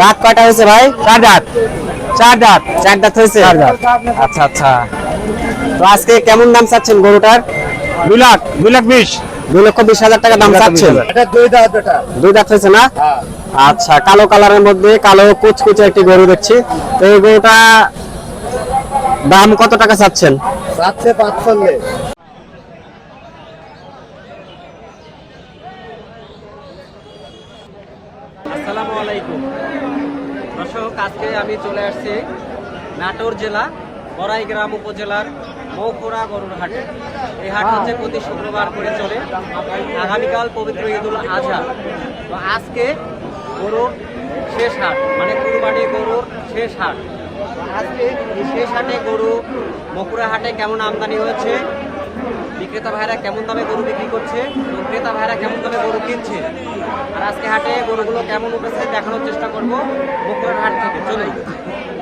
দাঁত কয়টা হয়েছে ভাই? চার দাঁত। চার দাঁত? চার দাঁত হয়েছে? আচ্ছা আচ্ছা। তো আজকে কেমন দাম চাচ্ছেন গরুটার? দুই লাখ দুই লাখ বিশ। দুই লক্ষ বিশ হাজার টাকা দাম চাচ্ছেন? দুই দাঁত হয়েছে না? আচ্ছা কালো কালারের মধ্যে কালো কুচকুচে একটি গরু দেখছি। তো এই গরুটা দাম কত টাকা চাচ্ছেন? সাতশো পাঁচচল্লিশ আসসালামু আলাইকুম দর্শক আজকে আমি চলে আসছি নাটোর জেলা বড়াইগ্রাম উপজেলার মৌখুরা গরুর হাটে। এই হাট হচ্ছে প্রতি শুক্রবার করে চলে। আগামীকাল পবিত্র ঈদুল আজহা। তো আজকে গরুর শেষ হাট মানে কুরবানি গরুর শেষ হাট। আজকে এই শেষ হাটে গরু মকুরা হাটে কেমন আমদানি হয়েছে? বিক্রেতা ভাইরা কেমন দামে গরু বিক্রি করছে এবং ক্রেতা ভাইরা কেমন দামে গরু কিনছে? আর আজকে হাটে গরুগুলো কেমন উঠেছে দেখানোর চেষ্টা করব। বকুড়ার হাট থেকে চলুন।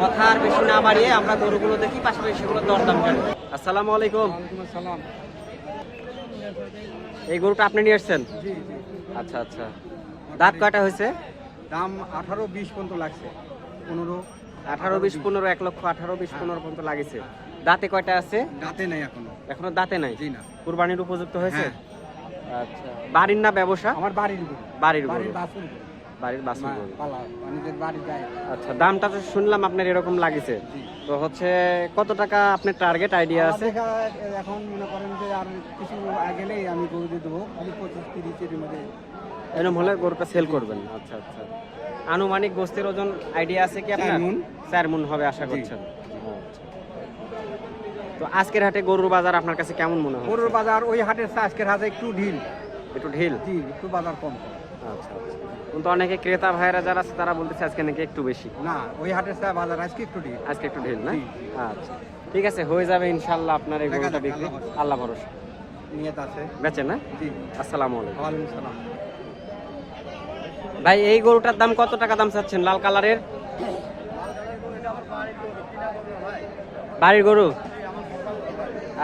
কথা আর বেশি না বাড়িয়ে আমরা গরুগুলো দেখি পাশাপাশি সেগুলো দরদাম জানি। আসসালামু আলাইকুম। সালাম এই গরুটা আপনি নিয়ে এসছেন আচ্ছা আচ্ছা। দাঁত কয়টা হয়েছে? দাম আঠারো বিশ পর্যন্ত লাগছে। পনেরো। আঠারো বিশ পনেরো এক লক্ষ আঠারো বিশ পনেরো পর্যন্ত লাগিছে। দাঁতে কয়টা আছে? দাঁতে নেই এখনও। এখনও দাঁতে নাই? জি না। কুরবানির উপযুক্ত হয়েছে? হ্যাঁ। আচ্ছা। বাড়ির না ব্যবসা? আমার বাড়ির গরু বাড়ির গরু বাড়ির বাসুর বাড়ির বাসুর গরু বাড়ি যায়। আচ্ছা দামটা তো শুনলাম আপনার এরকম লাগিছে। তো হচ্ছে কত টাকা আপনার টার্গেট আইডিয়া আছে? এখন মনে করেন যে আর কিছু গেলেই আমি গরু দিয়ে দেবো। আমি পঁচিশ তিরিশ এর মধ্যে। এরকম হলে গরুটা সেল করবেন। আচ্ছা আচ্ছা। আনুমানিক গোস্তের ওজন আইডিয়া আছে কি আপনার। চার মন হবে আশা করছেন। আচ্ছা। তো আজকের হাটে গরুর বাজার আপনার কাছে কেমন মনে হয়? গরুর বাজার ওই হাটের চেয়ে আজকের হাটে একটু ঢিল। একটু ঢিল? জি একটু বাজার কম। আচ্ছা আচ্ছা। কিন্তু অনেকে ক্রেতা ভাইরা যারা আছে তারা বলতেছে আজকে নাকি একটু বেশি। না ওই হাটের চেয়ে বাজার আজকে একটু ঢিল। আজকে একটু ঢিল না? আচ্ছা। ঠিক আছে হয়ে যাবে ইনশাল্লাহ আপনার এই গরুটা বিক্রি। আল্লাহ ভরসা। নিয়ত আছে। বেচেন না জি। আসসালামু আলাইকুম। ওয়ালাইকুম সালাম। ভাই এই গরুটার দাম কত টাকা দাম চাচ্ছেন? লাল কালারের? বাড়ির গরু?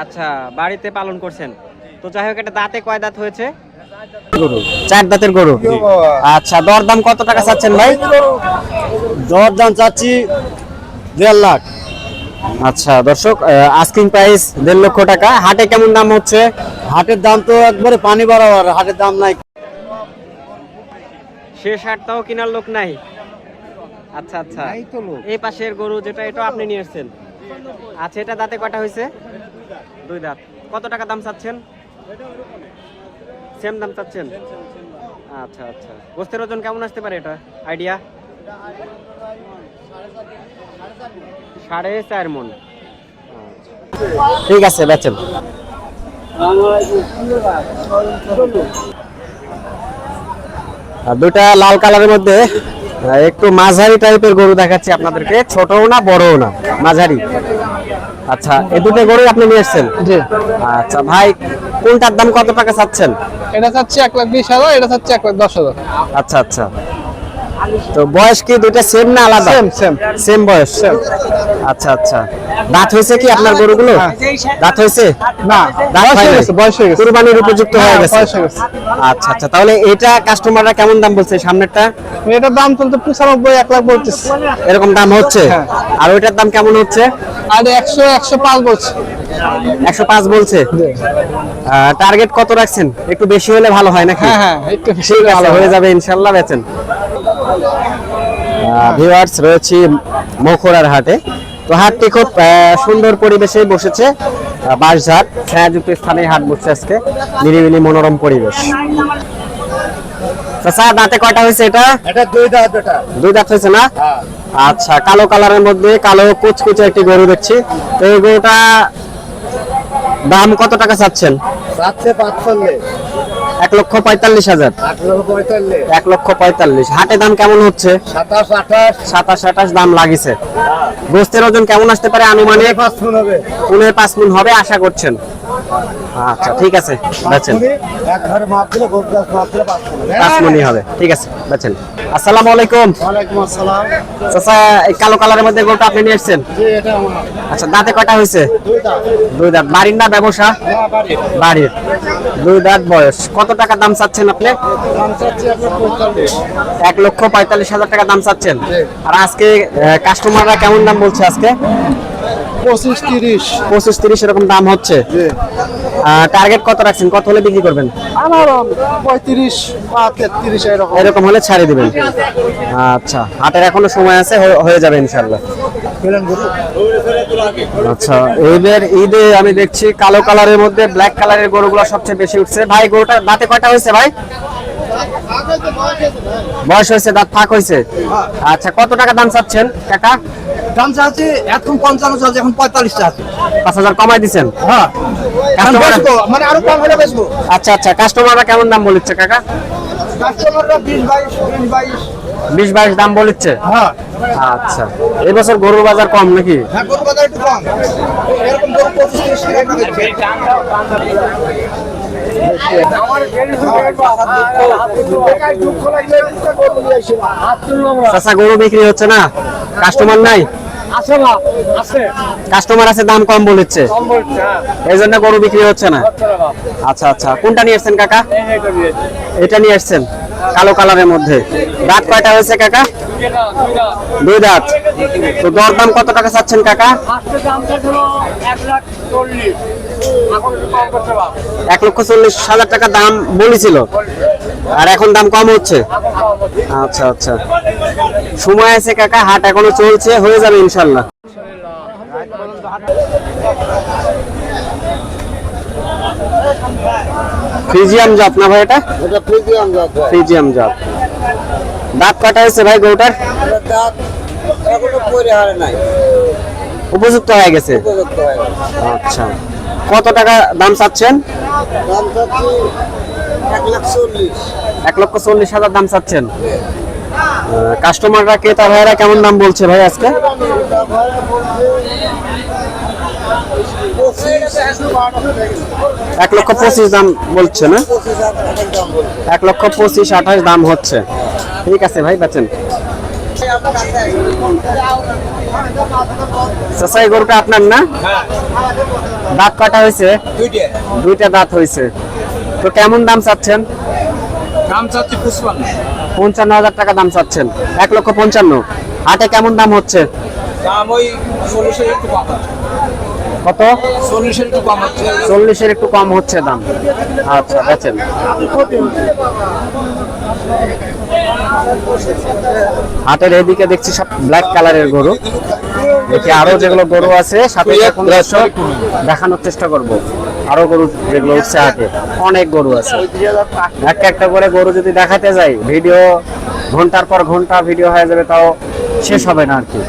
আচ্ছা বাড়িতে পালন করছেন। তো যাই হোক এটা দাঁতে কয় দাঁত হয়েছে? চার দাঁতের গরু। আচ্ছা দরদাম কত টাকা চাচ্ছেন ভাই? দরদাম চাচ্ছি দেড় লাখ। আচ্ছা দর্শক আস্কিং প্রাইস দেড় লক্ষ টাকা। হাটে কেমন দাম হচ্ছে? হাটের দাম তো একবারে পানি বাড়াবার হাটের দাম নাই। শেষ হাটটাও কেনার লোক নাই। আচ্ছা আচ্ছা। এই পাশের গরু যেটা এটা আপনি নিয়ে এসেছেন। আচ্ছা এটা দাঁতে কটা হয়েছে? দুই দাঁত। কত টাকা দাম চাচ্ছেন? সেম দাম চাচ্ছেন? আচ্ছা আচ্ছা। গোস্তের ওজন কেমন আসতে পারে এটা? আইডিয়া সাড়ে চার মন। ঠিক আছে, বেচেন। দুটা লাল কালারের মধ্যে একটু মাঝারি টাইপের গরু দেখাচ্ছি আপনাদেরকে। ছোটও না, বড়ও না। মাঝারি। আচ্ছা এই দুটো গরু আপনি নিয়ে এসেছেন? জি। আচ্ছা ভাই কোনটার দাম কত টাকা চাচ্ছেন? এটা চাচ্ছি এক লাখ বিশ হাজার এটা চাচ্ছি এক লাখ দশ হাজার। আচ্ছা আচ্ছা। তো বয়স কি দুইটা সেম না আলাদা? সেম সেম সেম বয়স? আচ্ছা আচ্ছা। দাঁত হয়েছে কি আপনার গরুগুলো? দাঁত হয়েছে? না দাঁত হয়ে গেছে বয়স হয়ে গেছে। কুরবানির উপযুক্ত হয়ে হ্যাঁ, গেছে। হয়ে। আচ্ছা আচ্ছা। তাহলে এটা কাস্টমাররা কেমন দাম বলছে? সামনেরটা? এটার দাম চলতে পঁচানব্বই এক লাখ বলতেছে। এরকম দাম হচ্ছে? হ্যাঁ। আর ওইটার দাম কেমন হচ্ছে? আর একশো একশো পাঁচ বলছে। একশো পাঁচ বলছে? টার্গেট কত রাখছেন? একটু বেশি হলে ভালো হয় নাকি? হ্যাঁ হ্যাঁ একটু বেশি ভালো হয়ে যাবে ইনশাল্লাহ বেচেন। ভিউয়ার্স রয়েছি মখুরার হাটে। তো হাটটি খুব সুন্দর পরিবেশে বসেছে আহ, বাঁশঝাড়। ছায়াযুক্ত স্থানে হাট বসছে আজকে। নিরিবিলি মনোরম পরিবেশ। চাচা দাঁতে কয়টা হয়েছে এটা? এটা দুই দাঁত এটা। দুই দাঁত হয়েছে না? আচ্ছা কালো কালারের মধ্যে কালো কুচকুচে একটি গরু দেখছি। তো এই গরুটা দাম কত টাকা চাচ্ছেন? পাঁচচল্লিশ। এক লক্ষ পঁয়তাল্লিশ হাজার। এক লক্ষ পঁয়তাল্লিশ। হাটে দাম কেমন হচ্ছে? সাতাশ আঠাশ। সাতাশ আঠাশ দাম লাগিছে। গোস্তের ওজন কেমন আসতে পারে? আনুমানিক পাঁচ ফোন হবে। পনেরো পাঁচ মন হবে আশা করছেন। আচ্ছা ঠিক আছে বেচেন। এক ঘরে মাপ দিলে গরু গাছ মাপ দিলে পাঁচশো পাঁচ মনি হবে ঠিক আছে বেচেন। আসসালামু আলাইকুম। ওয়ালাইকুম আসসালাম। চাচা এই কালো কালারের মধ্যে গরুটা আপনি নিয়ে এসেছেন? আচ্ছা দাঁতে কয়টা হয়েছে? দুই দাঁত। বাড়ির না ব্যবসা? বাড়ির। দুই দাঁত বয়স। কত টাকা দাম চাচ্ছেন আপনি? এক লক্ষ পঁয়তাল্লিশ হাজার টাকা দাম চাচ্ছেন। আর আজকে কাস্টমাররা কেমন দাম বলছে আজকে? পঁচিশ তিরিশ। পঁচিশ তিরিশ এরকম দাম হচ্ছে? টার্গেট কত রাখছেন? কত হলে বিক্রি করবেন? আমার পঁয়ত্রিশ বা তেত্রিশ এরকম। এরকম হলে ছাড়ে দিবেন। আচ্ছা হাটের এখনও সময় আছে হয়ে- যাবে ইনশাল্লাহ আচ্ছা এইবার ঈদে আমি দেখছি কালো কালারের মধ্যে ব্ল্যাক কালারের গরুগুলো সবচেয়ে বেশি উঠছে। ভাই গরুটা দাঁতে কয়টা হয়েছে ভাই? বয়স হয়েছে দাঁত ফাঁক হয়েছে? আচ্ছা কত টাকা দাম চাচ্ছেন কাকা? দাম চাচ্ছি এখন পঞ্চান্ন চলছে এখন পঁয়তাল্লিশ চাচ্ছি। পাঁচ হাজার কমাই দিচ্ছেন হ্যাঁ। মানে আরও কম হলে বেচবো। আচ্ছা আচ্ছা কাস্টমাররা কেমন দাম বলিচ্ছে কাকা? কাস্টমাররা বিশ বাইশ বিশ বাইশ। বিশ বাইশ দাম বলিচ্ছে? হ্যাঁ। আচ্ছা এবছর গরুর বাজার কম নাকি? হ্যাঁ গরু বাজার একটু কম। এরকম গরু পঁচিশ চাচা গরু বিক্রি হচ্ছে না? কাস্টমার নাই? কাস্টমার আছে। দাম কম বলেছে। এই জন্য গরু বিক্রি হচ্ছে না? আচ্ছা আচ্ছা। কোনটা নিয়ে এসছেন কাকা? এটা নিয়ে এসছেন কালো কালারের মধ্যে। দাঁত কয়টা হয়েছে কাকা? দুই দাঁত। তো দর দাম কত টাকা চাচ্ছেন কাকা? এক লক্ষ চল্লিশ হাজার টাকা দাম বলেছিল। আর এখন দাম কম হচ্ছে? আচ্ছা আচ্ছা। সময় আছে কাকা, হাট এখনও চলছে, হয়ে যাবে ইনশাল্লাহ। ফ্রিজিয়াম জাত না ভাই এটা? এটা প্রিমিয়াম জাত। ফ্রিজিয়াম জাত। দাঁত কাটা হয়েছে ভাই গরুটার? এটা দাঁত এখনও পরে হারে নাই। উপযুক্ত হয়ে গেছে? উপযুক্ত হয়ে গেছে। আচ্ছা। কত টাকা দাম চাচ্ছেন? দাম চাচ্ছি এক লাখ চল্লিশ। এক লক্ষ চল্লিশ হাজার দাম চাচ্ছেন? কাস্টমাররা ক্রেতা ভাইরা কেমন দাম বলছে ভাই আজকে এটা ভাড়া বলছে পঁচিশ এক লক্ষ পঁচিশ দাম বলছে না? এক লক্ষ পঁচিশ আঠাশ দাম হচ্ছে। ঠিক আছে ভাই বেচেন। চাচা এই গরুটা আপনার না? দাঁত কাটা হয়েছে? দুইটা দাঁত হয়েছে। তো কেমন দাম চাচ্ছেন? দাম চাচ্ছি পুষ্পান্ন পঞ্চান্ন হাজার টাকা দাম চাচ্ছেন। এক লক্ষ পঞ্চান্ন। হাটে কেমন দাম হচ্ছে? দাম ওই একটু কত? চল্লিশের একটু কম হচ্ছে। চল্লিশের একটু কম হচ্ছে দাম। আচ্ছা বেচেন হাটের এদিকে দেখছি সব ব্ল্যাক কালারের গরু। দেখি আরও যেগুলো গরু আছে সাথে দেখানোর চেষ্টা করব। আরও গরু যেগুলো উঠছে হাটে অনেক গরু আছে। একটা একটা করে গরু যদি দেখাতে যাই ভিডিও ঘণ্টার পর ঘণ্টা ভিডিও হয়ে যাবে তাও শেষ হবে না আর কি।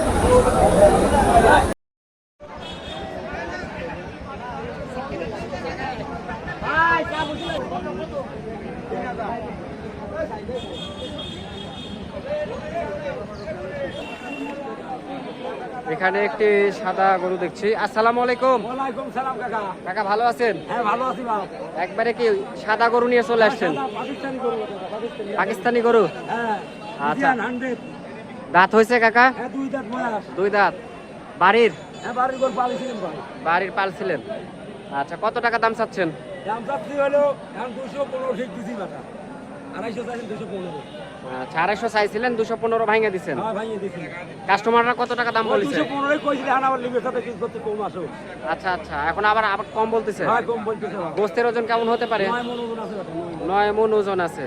এখানে একটি সাদা গরু দেখছি। আসসালামু আলাইকুম। ওয়ালাইকুম সালাম কাকা। কাকা ভালো আছেন? হ্যাঁ ভালো আছি একবারে কি সাদা গরু নিয়ে চলে আসছেন? পাকিস্তানি করব পাকিস্তানি। গরু? হ্যাঁ আচ্ছা। দাঁত হয়েছে কাকা? হ্যাঁ দুই দাঁত দুই দাঁত। বাড়ির? হ্যাঁ বাড়ির গোল পালিয়েছিলেন ভাই। বাড়ির পালছিলেন। আচ্ছা কত টাকা দাম চাচ্ছেন? দাম চাচ্ছি হলো এখন দুশো পনেরো ঠিক দিছি বাটা আড়াইশো চাইছেন দুশো পনেরো। আচ্ছা আড়াইশো চাইছিলেন দুশো পনেরো ভাঙে দিচ্ছেন হ্যাঁ কাস্টমাররা কত টাকা দাম বলেছে? আচ্ছা আচ্ছা এখন আবার আবার কম বলতেছে? হ্যাঁ। গোস্তের ওজন কেমন হতে পারে? নয় মন ওজন আছে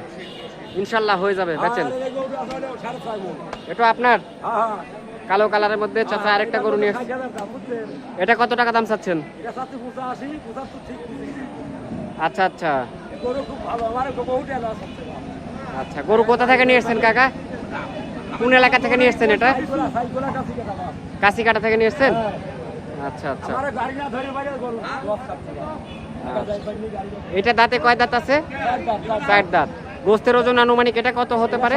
ইনশাল্লাহ হয়ে যাবে বেচেন। ছয় মণ। এটা আপনার? হ্যাঁ হ্যাঁ। কালো কালারের মধ্যে চাচা আরেকটা গরু নিয়ে? এটা কত টাকা দাম চাচ্ছেন। আচ্ছা আচ্ছা। গরু খুব ভালো, আমার এই বহু টাকা আছে। আচ্ছা গরু কোথা থেকে নিয়ে এসছেন কাকা? কোন এলাকা থেকে নিয়ে এসছেন এটা। কাশিকাটা থেকে নিয়ে এসছেন? আচ্ছা আচ্ছা। এটা দাঁতে কয় দাঁত আছে? চার দাঁত, গোস্তের ওজন আনুমানিক এটা কত হতে পারে?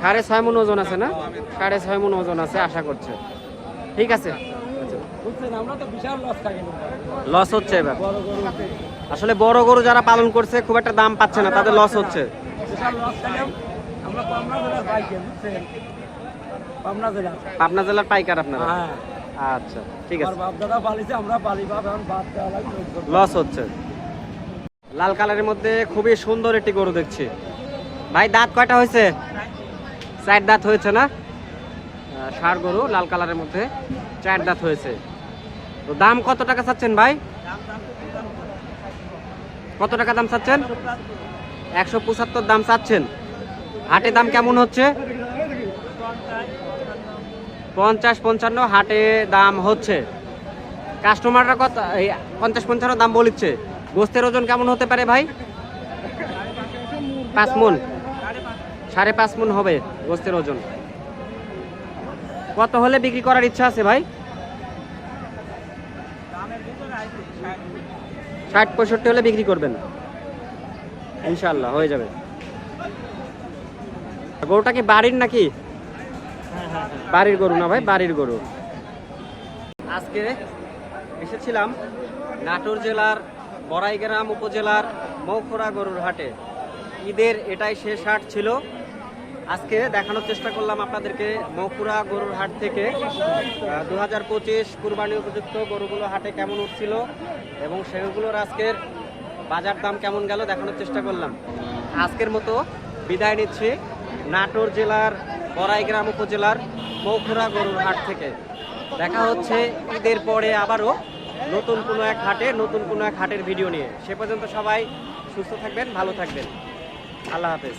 সাড়ে ছয়। মন ওজন আছে না? সাড়ে ছয় মন ওজন আছে আশা করছে। ঠিক আছে। লস হচ্ছে এবার। আসলে বড় গরু যারা পালন করছে খুব একটা দাম পাচ্ছে না তাদের লস হচ্ছে। পাবনা জেলার পাইকার আপনারা? হ্যাঁ। আচ্ছা ঠিক আছে। লস হচ্ছে। লাল কালারের মধ্যে খুবই সুন্দর একটি গরু দেখছি। ভাই দাঁত কয়টা হয়েছে? চার দাঁত হয়েছে না? ষাঁড় গরু লাল কালারের মধ্যে চার দাঁত হয়েছে। তো দাম কত টাকা চাচ্ছেন ভাই? কত টাকা দাম চাচ্ছেন? একশো পঁচাত্তর দাম চাচ্ছেন। হাটে দাম কেমন হচ্ছে? পঞ্চাশ পঞ্চান্ন হাটে দাম হচ্ছে। কাস্টমাররা কত পঞ্চাশ পঞ্চান্ন দাম বলিচ্ছে। গোস্তের ওজন কেমন হতে পারে ভাই? পাঁচ মন। সাড়ে পাঁচ মন হবে গোস্তের ওজন। কত হলে বিক্রি করার ইচ্ছা আছে ভাই? ষাট পঁয়ষট্টি হলে বিক্রি করবেন। ইনশাল্লাহ হয়ে যাবে। গরুটা কি বাড়ির নাকি? বাড়ির গরু না ভাই, বাড়ির গরু। আজকে এসেছিলাম নাটোর জেলার বড়াইগ্রাম উপজেলার মৌখরা গরুর হাটে। ঈদের এটাই শেষ হাট ছিল। আজকে দেখানোর চেষ্টা করলাম আপনাদেরকে মৌখুরা গরুর হাট থেকে দু হাজার পঁচিশ কুরবানি উপযুক্ত গরুগুলো হাটে কেমন উঠছিল এবং সেগুলোর আজকের বাজার দাম কেমন গেল দেখানোর চেষ্টা করলাম। আজকের মতো বিদায় নিচ্ছি নাটোর জেলার বড়াইগ্রাম উপজেলার মৌখুরা গরুর হাট থেকে। দেখা হচ্ছে ঈদের পরে আবারও নতুন কোনো এক হাটে, নতুন কোনো এক হাটের ভিডিও নিয়ে। সে পর্যন্ত সবাই সুস্থ থাকবেন, ভালো থাকবেন। আল্লাহ হাফেজ।